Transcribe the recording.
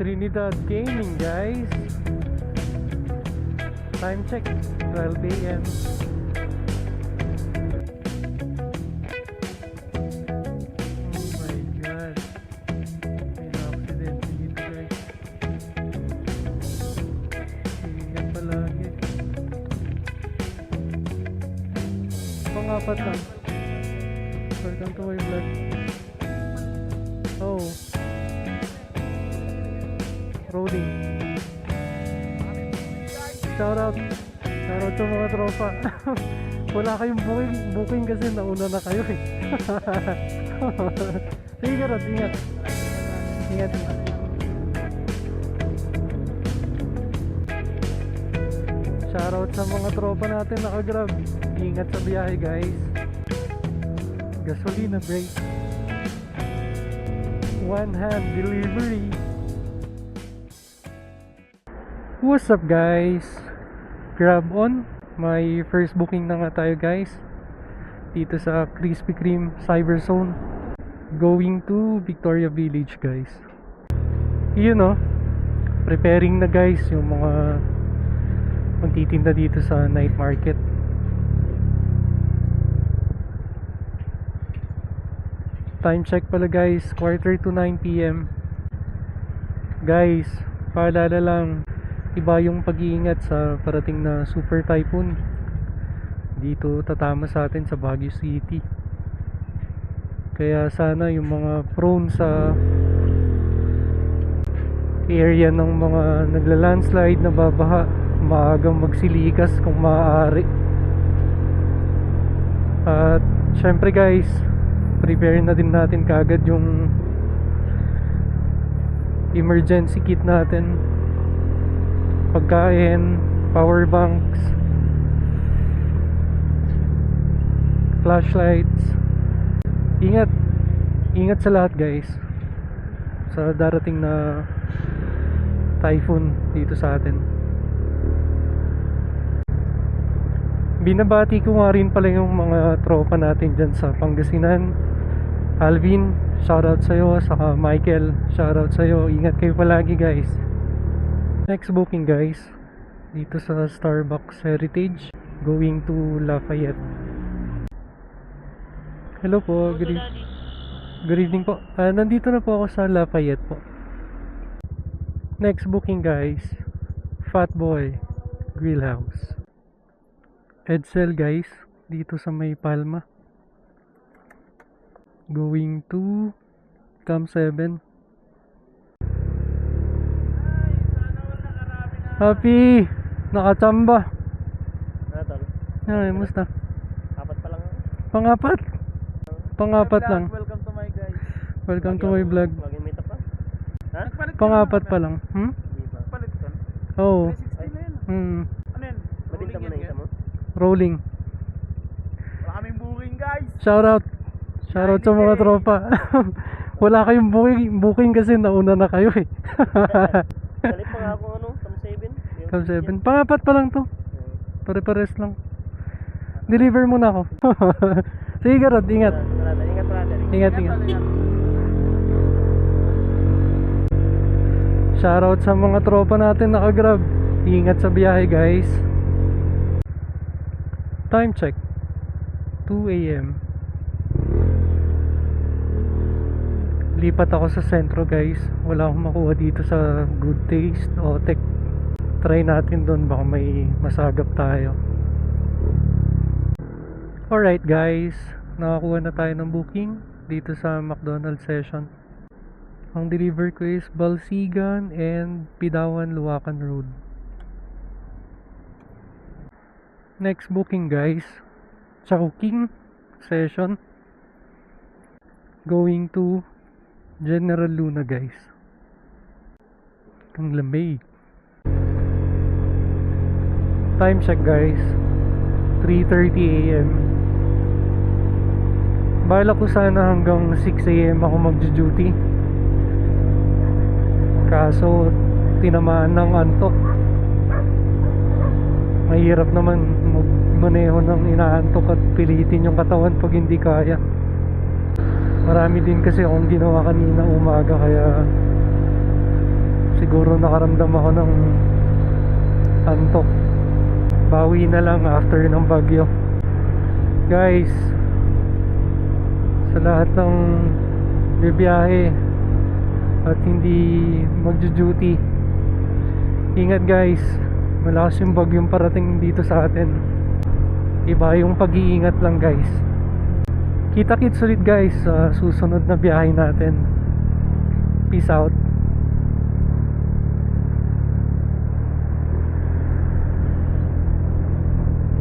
Trinidad Gaming guys. Time check 12 a.m. Pangapat lang Welcome to my vlog. Oh Rolling Shoutout. Shoutout sa mga tropa. Wala kayong booking Booking kasi nauna na kayo eh. Sige Garot, ingat Ingat. Shoutout sa mga tropa natin nakagrab. Ingat sa biyahe guys. Gasolina break. One hand delivery What's up guys? Grab on. May first booking na nga tayo guys. Dito sa Krispy Kreme Cyber Zone. Going to Victoria Village guys. Yun no Preparing na guys yung mga Magtitinda dito sa night market. Time check pala guys. Quarter to 9pm Guys Paalala lang iba yung pag-iingat sa parating na super typhoon. Dito tatama sa atin sa Baguio City. Kaya sana yung mga prone sa area ng mga nagla-landslide na babaha maagang magsilikas kung maaari. At syempre guys prepare na din natin kagad yung emergency kit natin pagkain, power banks, flashlights. Ingat, ingat sa lahat guys. Sa darating na typhoon dito sa atin. Binabati ko nga rin pala yung mga tropa natin dyan sa Pangasinan. Alvin, shoutout sa'yo. Saka Michael, shoutout sa'yo. Ingat kayo palagi guys. Next booking guys dito sa Starbucks Heritage going to Lafayette. Hello po, good, e- good evening po. Ah, nandito na po ako sa Lafayette po. Next booking guys, Fat Boy Grill House. Edsel guys, dito sa May Palma. Going to Cam 7. Happy! Nakachamba. Ano tol? Ay, musta? Apat pa lang. Pangapat? Pangapat lang. Welcome to my guys. Welcome to my vlog. Up pa? Ha? Pangapat pa lang. Hmm? Palit ka. Oo. 360 na yun. Hmm. Ano yan? Mabinta mo na yan, isa mo? Rolling. Wala kaming booking guys. Shoutout. Shoutout sa mga tropa. Wala kayong booking, booking kasi nauna na kayo eh. Salit pa nga ako ano, Cam 7. Yung Cam 7. yan. Pangapat pa lang to. Pare-pares lang. Deliver muna ako. Sige Garot, ingat. Ingat brother. Ingat, ingat. Shoutout sa mga tropa natin nakagrab. Ingat sa biyahe guys. Time check. 2 a.m. Lipat ako sa sentro guys. Wala akong makuha dito sa Good Taste o Tech. Try natin doon baka may masagap tayo. Alright guys, nakakuha na tayo ng booking dito sa McDonald's session. Ang deliver ko is Balsigan and Pidawan Luwakan Road. Next booking guys, Chowking session. Going to General Luna guys. Ang lamig. Time check guys. 3.30 a.m. Bala ko sana hanggang 6 a.m. ako mag-duty. Kaso, tinamaan ng antok. Mahirap naman magmaneho ng inaantok at pilitin yung katawan pag hindi kaya. Marami din kasi akong ginawa kanina umaga kaya siguro nakaramdam ako ng antok bawi na lang after ng bagyo. Guys sa lahat ng bibiyahe at hindi magjo-duty ingat guys malakas yung bagyong parating dito sa atin. Iba yung pag-iingat lang guys. Kita kits ulit guys sa susunod na biyahe natin. Peace out